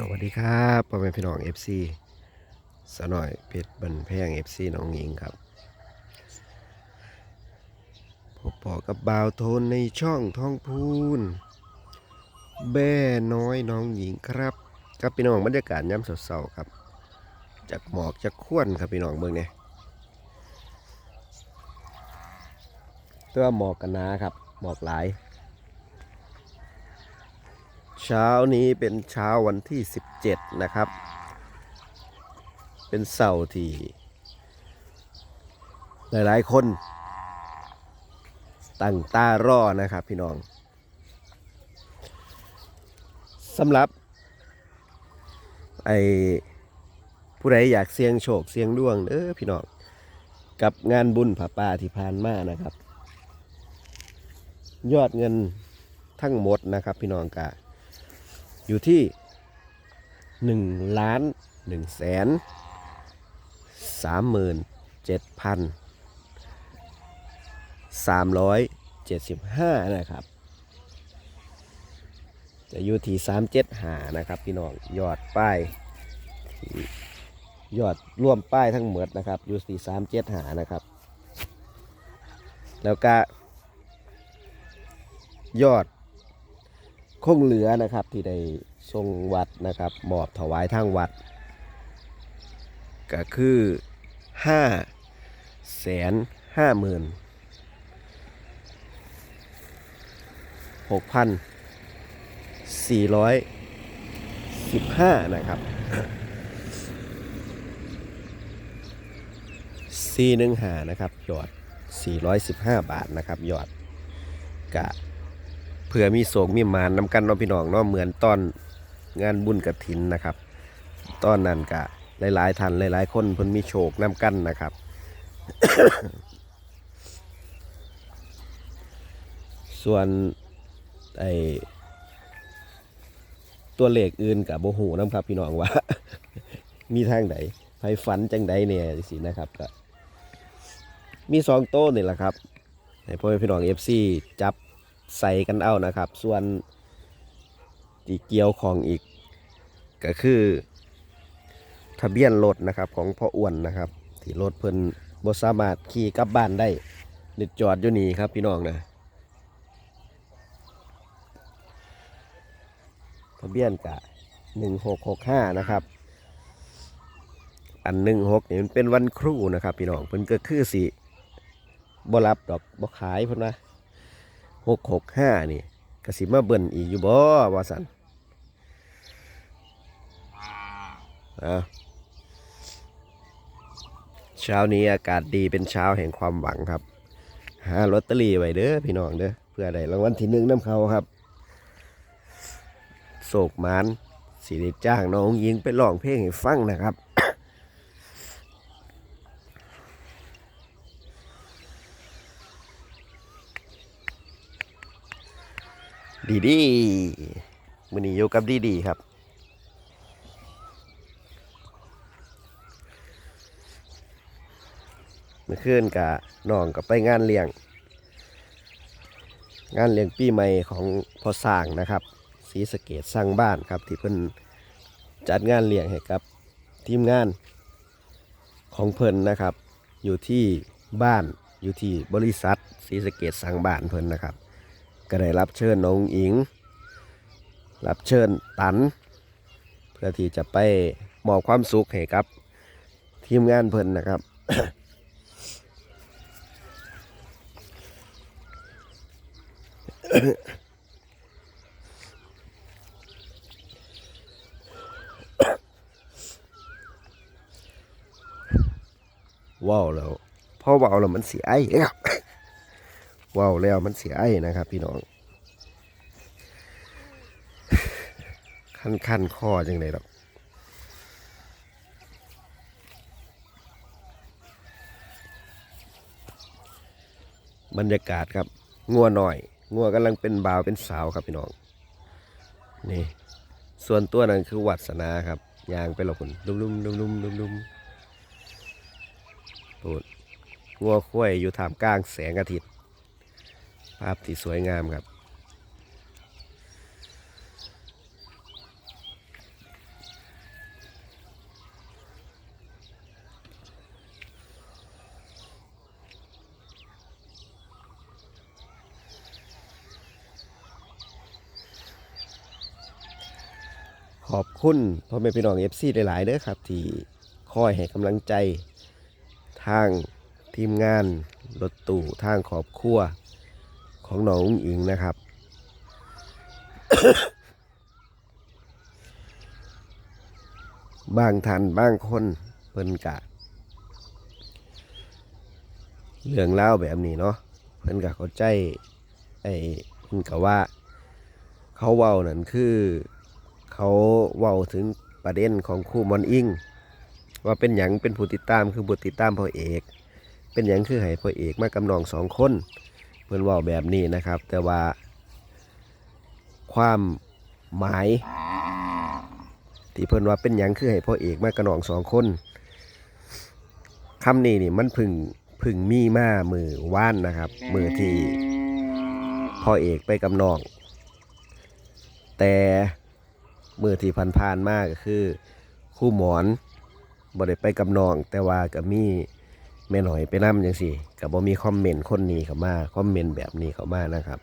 สวัสดีครับพ่อแม่พี่น้อง FC สหน่อยเพชรบันแพง FC น้องหญิงครับพบปอกับบาวโทนในช่องท้องพูน แบ่น้อยน้องหญิงครับกับพี่น้องบรรยากาศย่ำเสาๆครับ จากหมอกจากข้วนครับพี่น้องเบิ่งเนี่ยตัวหมอกกันนาครับหมอกหลาย เช้านี้เป็นเช้าวันที่ 17 นะครับ เป็นเสาร์ที่หลายๆ คนตั้งตารอนะครับพี่น้องสำหรับไอผู้ใดอยากเสี่ยงโชคเสี่ยงดวงเด้อพี่น้องกับงานบุญผาป่าที่ผ่านมานะครับ ยอดเงินทั้งหมดนะครับ พี่น้องกะ อยู่ที่หนึ่งล้านหนึ่งแสนสามหมื่นเจ็ดพันสามร้อยเจ็ดสิบห้านะครับ จะอยู่ที่สามเจ็ดหานะครับพี่น้องยอดป้ายยอดร่วมป้ายทั้งหมดนะครับอยู่ที่สามเจ็ดหานะครับ แล้วก็ยอด คงเหลือนะครับที่ได้ทรงวัดนะครับมอบถวายทางวัด ก็คือห้าแสนห้าหมื่นหกพันสี่ร้อยสิบห้านะครับสี่หนึ่งหานะครับ ยอด415บาทนะครับ ยอดกะ เผื่อมีโศกมีหมานนำกันเนาะพี่น้องเนาะเหมือนตอนงานบุญกระถินนะครับ ตอนนั้นกะหลายๆท่านหลายๆ คนเพิ่นมีโชคนำกันนะครับส่วนไอตัวเลขอื่นกับโบหูน้ำครับพี่น้องว่า มีทางไหนไฟฝันจังใดเนี่ยสินะครับก็มีสองโต้นี่แหละครับให้พ่อพี่น้องเอฟซีจับ ใส่กันเอานะครับ ส่วนที่เกี่ยวของอีก ก็คือ ทะเบียนรถนะครับของพ่ออ้วนนะครับ ที่รถเพิ่นบ่สามารถขี่กลับบ้านได้นิดจอดอยู่นี่ครับพี่น้องนะทะเบียนกะหนึ่งหกหกห้านะครับ อันหนึ่งหกนี่มันเป็นวันครูนะครับ พี่น้องเพิ่นก็คือสิบ่รับดอกบ่ขายเพิ่นนะ หกหกห้านี่กสิมาเบิ่นอีกอยู่บ่ว่าสันอะเช้านี้อากาศดีเป็นเช้าแห่งความหวังครับ หาลอตเตอรี่ไว้เด้อพี่น้องเด้อเพื่อได้รางวัลที่หนึ่งน้ำเขาครับโศกมานสิได้จ้างน้องยิงไปร้องเพลงให้ฟังนะครับ ดีดีมือนี้อยู่กับดีดีครับ เมื่อคืนกับน้องกับไปงานเลี้ยง งานเลี้ยงปีใหม่ของพ่อสร้างนะครับสีสเกตสร้างบ้านครับ ที่เพิ่นจัดงานเลี้ยงให้กับทีมงานของเพิ่นนะครับ อยู่ที่บ้านอยู่ที่บริษัทสีสเกตสร้างบ้านเพิ่นนะครับ ก็ได้รับเชิญน้องอิง รับเชิญตัน เพื่อที่จะไปมอบความสุขให้กับ ทีมงานเพิ่นนะครับว้าวแล้วพอว้าวแล้วมันเสียไอ้ครับ ว้าวแล้วมันเสียไอ้นะครับ พี่น้อง ขั้นขั้นข้อจังเลยหรอกบรรยากาศครับ งัวหน่อย งัวกำลังเป็นบ่าวเป็นสาวครับพี่น้องนี่ ส่วนตัวนั้นคือวัดสนาครับยางไปหรอกคุณลุ่มลุ่มลุ่มลุ่มลุ่มลุ่มปูดงัวคุ้ยอยู่ท่ามกลางแสงอาทิตย์ ภาพที่สวยงามครับ ขอบคุณพ่อแม่พี่น้องเอฟซีหลาย ๆเด้อครับ ที่คอยให้กำลังใจทางทีมงานรถตู่ทางขอบครัว ของน้องอุ้งอิงนะครับ บางท่านบางคนเพิ่นกะ เรื่องเล่าแบบนี้เนาะเพิ่นกะเข้าใจไอ้เพิ่นกะว่า เขาเว้านั่นคือ เขาเว้าถึงประเด็นของคู่มอนอิงว่าเป็นหยังเป็นผู้ติดตามคือผู้ติดตามพ่อเอก เป็นหยังคือให้พ่อเอกมากำนองสองคน เพิ่นว้าแบบนี้นะครับ แต่ว่า ความหมาย ที่เพิ่นว่าเป็นหยังคือให้พ่อเอกมากระนองสองคนคำนี้นี่มันพึ่งพึ่งมีมามือว่านนะครับ มือที่พ่อเอกไปกำนอง แต่มือที่ผ่านๆมาก็คือ คู่หมอนบ่ได้ไปกำนอง แต่ว่าก็มี แม่หน่อยไปนำจังซี่ก็บ่มีคอมเมนต์คนนี้เข้ามาคอมเมนต์แบบนี้เข้ามานะครับ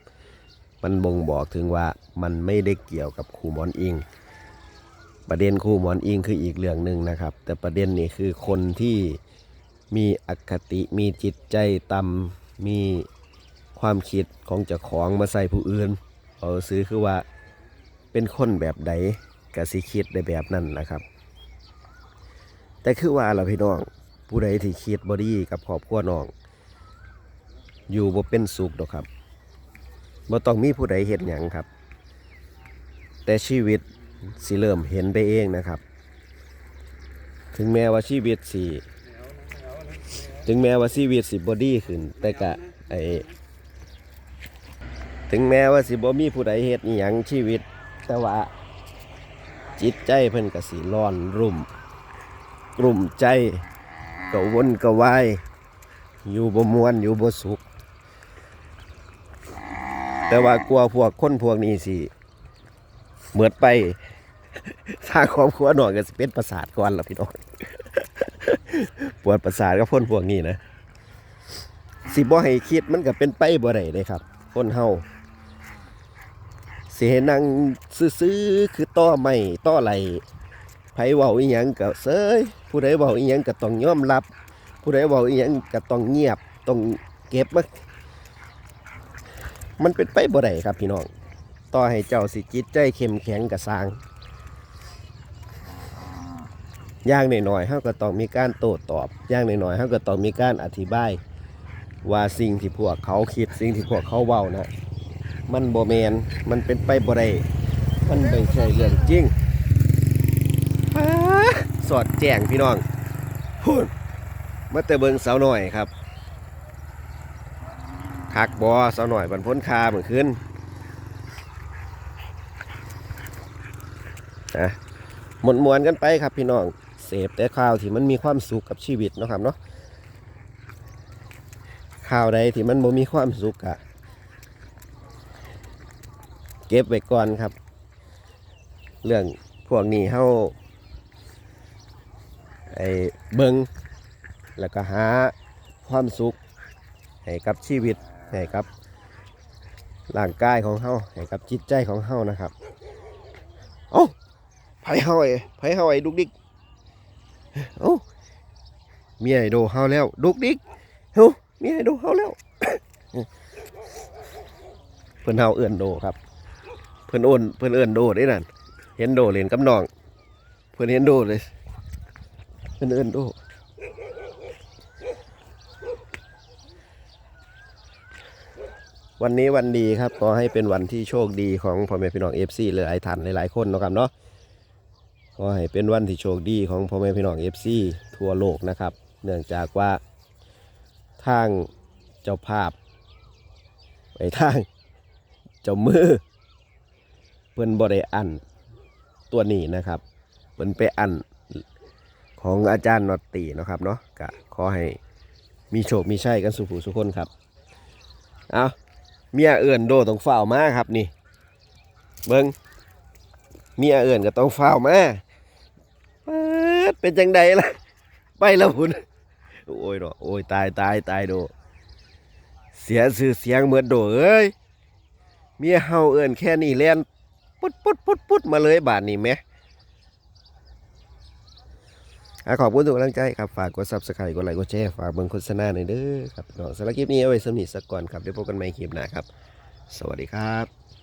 มันบ่งบอกถึงว่ามันไม่ได้เกี่ยวกับครูหมอนอิง ประเด็นครูหมอนอิงคืออีกเรื่องหนึ่งนะครับ แต่ประเด็นนี้คือคนที่มีอคติมีจิตใจต่ำมีความคิดของเจ้าของมาใส่ผู้อื่นเอาซื้อคือว่าเป็นคนแบบใดกสิคิดได้แบบนั้นนะครับ แต่คือว่าเราพี่น้อง ผู้ใดที่คิดบอดี้กับครอบครัวน้อง อยู่บ่เป็นสุขดอกครับบ่ต้องมีผู้ใดเห็นหยังครับ แต่ชีวิตสิเริ่มเห็นไปเองนะครับ ถึงแม้ว่าชีวิตสิถึงแม้ว่าชีวิตสิบอดี้ขึ้น แต่กะไอถึงแม้ว่าสิบ่มีผู้ใดเฮ็ดอหยังชีวิต แต่ว่า จิตใจเพิ่นก็สิร้อนรุ่ม กลุ่มใจ ก็วนก็วายอยู่บ่มวนอยู่บ่สุข แต่ว่ากลัวพวกคนพวกนี้สิเหมือดไปทางครอบครัวหน่อยก็สิเป็นประสาทก่อนละพี่น้องปวดประสาทก็พ่นพวกนี้นะสิบ่ให้คิดมันก็เป็นไปบ่ได้เลยครับคนเฮาสิให้นั่งซื่อๆคือต้อไม่ต้อไหล ไผเว้าอีหยังก็เซยผู้ใดเว้าอีหยังก็ต้องยอมรับ ผู้ใดเว้าอีหยังก็ต้องเงียบต้องเก็บมามันเป็นไปบ่ได้ครับพี่น้อง ต่อให้เจ้าสิจิตใจเข้มแข็งกับสร้างอย่างหน่อยๆเขาก็ต้องมีการโต้ตอบอย่างหน่อยๆเขาก็ต้องมีการอธิบาย ว่าสิ่งที่พวกเขาคิดสิ่งที่พวกเขาเว้านะ มันโบแมนมันเป็นไปบ่ได้มันไม่ใช่เรื่องจริง สอดแจ้งพี่น้องพูดมาแต่เบิงสาวหน่อยครับคักบอสาวหน่อยบันพ้นคาเหมือนขึ้นนะมวนมวนกันไปครับพี่น้อง เสพแต่ข่าวที่มันมีความสุขกับชีวิตนะครับเนาะข่าวใดที่มันบ่มีความสุขอะเก็บไว้ก่อนครับ เรื่องพวกนี้เฮา ไอ้เบิงแล้วก็หาความสุขให้กับชีวิตให้กับร่างกายของเฮาให้กับจิตใจของเฮานะครับเอ้าไผเฮาไอ้ไผเฮาไอ้ดุกดิกเอ้าเมียไอ้โดเฮาแล้วดุกดิกเฮ้าเมียไอ้โดเฮาแล้วเพิ่นเฮาเอื้อนโดครับ เพิ่นโอนเพิ่นเอื้อนโดได้นั่นเห็นโดเล่นกับน้อง เพิ่นเห็นโดเลย เพิ่นเอื้อนโดวันนี้วันดีครับขอให้เป็นวันที่โชคดีของพ่อแม่พี่น้องเอฟซีหลายท่านหลายๆคนนะครับเนาะขอให้เป็นวันที่โชคดีของพ่อแม่พี่น้องเอฟซีทั่วโลกนะครับ เนื่องจากว่าทางเจ้าภาพไปทางเจ้ามือ เพิ่นบ่ได้อันตัวนี้นะครับเพิ่นไปอัน ของอาจารย์นอตตีนะครับเนาะก็ขอให้มีโชค มีชัยกันสุขสุขคนครับ เอาเมียเอื่นโดต้องเฝ้าวมาครับนี่ เบิงเมียเอื่นก็ต้องเฝ้าวมาเปิดเป็นจังใดล่ะ ไปแล้วพุ่นโอ้ยเนาะโอ้ยตายตายตายโด เสียชื่อเสียงเหมือนโดเอ้ยเมียเฮาเอื่นแค่นี้แล่นปุ๊ดปุ๊ดปุ๊ดปุ๊ดมาเลยบาทนี้แหม ขอบคุณทุกกำลังใจครับ ฝากกดซับสไครต์กดไลค์กดแชร์ฝากเบิ่งโฆษณาหน่อยเด้อครับน้องสำหรับคลิปนี้เอาไว้สำหรับนิทสักก่อนครับเดี๋ยวพบกันใหม่คลิปหน้าครับ สวัสดีครับ